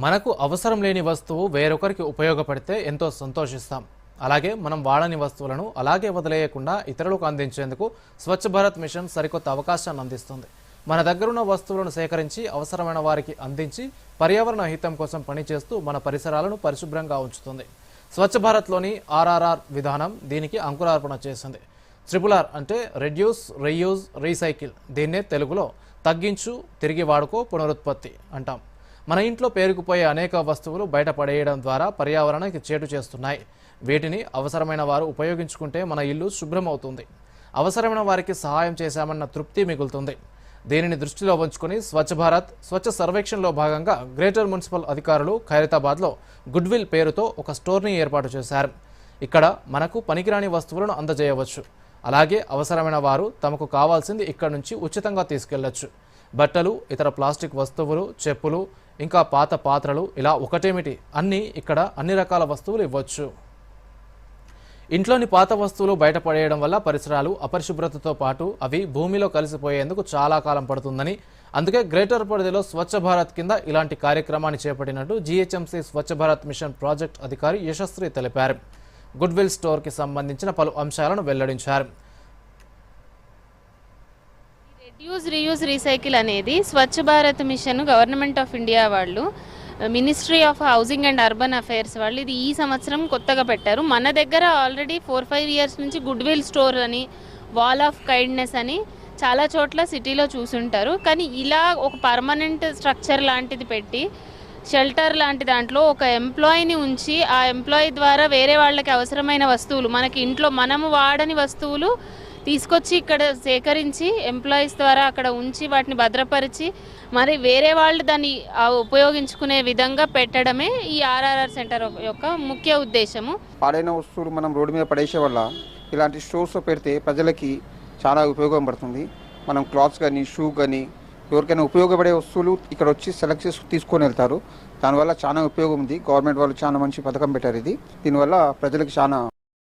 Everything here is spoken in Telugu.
మనకు అవసరం లేని వస్తువు వేరొకరికి ఉపయోగపడితే ఎంతో సంతోషిస్తాం. అలాగే మనం వాడని వస్తువులను అలాగే వదిలేయకుండా ఇతరులకు అందించేందుకు స్వచ్ఛ భారత్ మిషన్ సరికొత్త అవకాశాన్ని అందిస్తుంది. మన దగ్గరున్న వస్తువులను సేకరించి అవసరమైన వారికి అందించి పర్యావరణ హితం కోసం పనిచేస్తూ మన పరిసరాలను పరిశుభ్రంగా ఉంచుతుంది. స్వచ్ఛ భారత్లోని ఆర్ఆర్ఆర్ విధానం దీనికి అంకురార్పణ చేసింది. ట్రిపుల్ ఆర్ అంటే రెడ్యూస్ రీయూజ్ రీసైకిల్ దీన్నే తెలుగులో తగ్గించు తిరిగి వాడుకో పునరుత్పత్తి అంటాం. మన ఇంట్లో పేరుకుపోయే అనేక వస్తువులు బయట పడేయడం ద్వారా పర్యావరణానికి చేటు చేస్తున్నాయి. వీటిని అవసరమైన వారు ఉపయోగించుకుంటే మన ఇల్లు శుభ్రమవుతుంది. అవసరమైన వారికి సహాయం చేశామన్న తృప్తి మిగులుతుంది. దీనిని దృష్టిలో ఉంచుకుని స్వచ్ఛ భారత్ స్వచ్ఛ సర్వేక్షణలో భాగంగా గ్రేటర్ మున్సిపల్ అధికారులు ఖైరతాబాద్లో గుడ్విల్ పేరుతో ఒక స్టోర్ని ఏర్పాటు చేశారు. ఇక్కడ మనకు పనికిరాని వస్తువులను అందజేయవచ్చు. అలాగే అవసరమైన వారు తమకు కావాల్సింది ఇక్కడ నుంచి ఉచితంగా తీసుకెళ్ళొచ్చు. బట్టలు ఇతర ప్లాస్టిక్ వస్తువులు చెప్పులు ఇంకా పాత పాత్రలు ఇలా ఒకటేమిటి? అన్నీ ఇక్కడ అన్ని రకాల వస్తువులు ఇవ్వచ్చు. ఇంట్లోని పాత వస్తువులు బయటపడేయడం వల్ల పరిసరాలు అపరిశుభ్రతతో పాటు అవి భూమిలో కలిసిపోయేందుకు చాలా కాలం పడుతుందని అందుకే గ్రేటర్ పరిధిలో స్వచ్ఛ భారత్ కింద ఇలాంటి కార్యక్రమాన్ని చేపట్టినట్టు GHMC Swachh Bharat mission project అధికారి యశస్వి తెలిపారు. గుడ్విల్ స్టోర్కి సంబంధించిన పలు అంశాలను వెల్లడించారు. రియూజ్ రీయూజ్ రీసైకిల్ అనేది Swachh Bharat mission government of India వాళ్ళు ministry of housing and urban affairs వాళ్ళు ఇది ఈ సంవత్సరం కొత్తగా పెట్టారు. మన దగ్గర ఆల్రెడీ ఫోర్ ఫైవ్ ఇయర్స్ నుంచి గుడ్ విల్ స్టోర్ అని వాల్ ఆఫ్ కైండ్నెస్ అని చాలా చోట్ల సిటీలో చూసుంటారు. కానీ ఇలా ఒక పర్మనెంట్ స్ట్రక్చర్ లాంటిది పెట్టి షెల్టర్ లాంటి దాంట్లో ఒక ఎంప్లాయీని ఉంచి ఆ ఎంప్లాయీ ద్వారా వేరే వాళ్ళకి అవసరమైన వస్తువులు మనకి ఇంట్లో మనము వాడని వస్తువులు తీసుకొచ్చి ఇక్కడ సేకరించి ఎంప్లాయీస్ ద్వారా అక్కడ ఉంచి వాటిని భద్రపరిచి మరి వేరే వాళ్ళు దాన్ని ఉపయోగించుకునే విధంగా పెట్టడమే ఈ ఆర్ఆర్ఆర్ సెంటర్ యొక్క ముఖ్య ఉద్దేశము. పాడైన వస్తువులు మనం రోడ్డు మీద పడేసే వల్ల ఇలాంటి స్టోర్స్ పెడితే ప్రజలకి చాలా ఉపయోగం పడుతుంది. మనం క్లాత్స్ కానీ షూ కానీ ఎవరికైనా ఉపయోగపడే వస్తువులు ఇక్కడ వచ్చి సెలెక్ట్ చేసి తీసుకొని వెళ్తారు. దానివల్ల చాలా ఉపయోగం ఉంది. గవర్నమెంట్ వాళ్ళు చాలా మంచి పథకం పెట్టారు ఇది. దీనివల్ల ప్రజలకు చాలా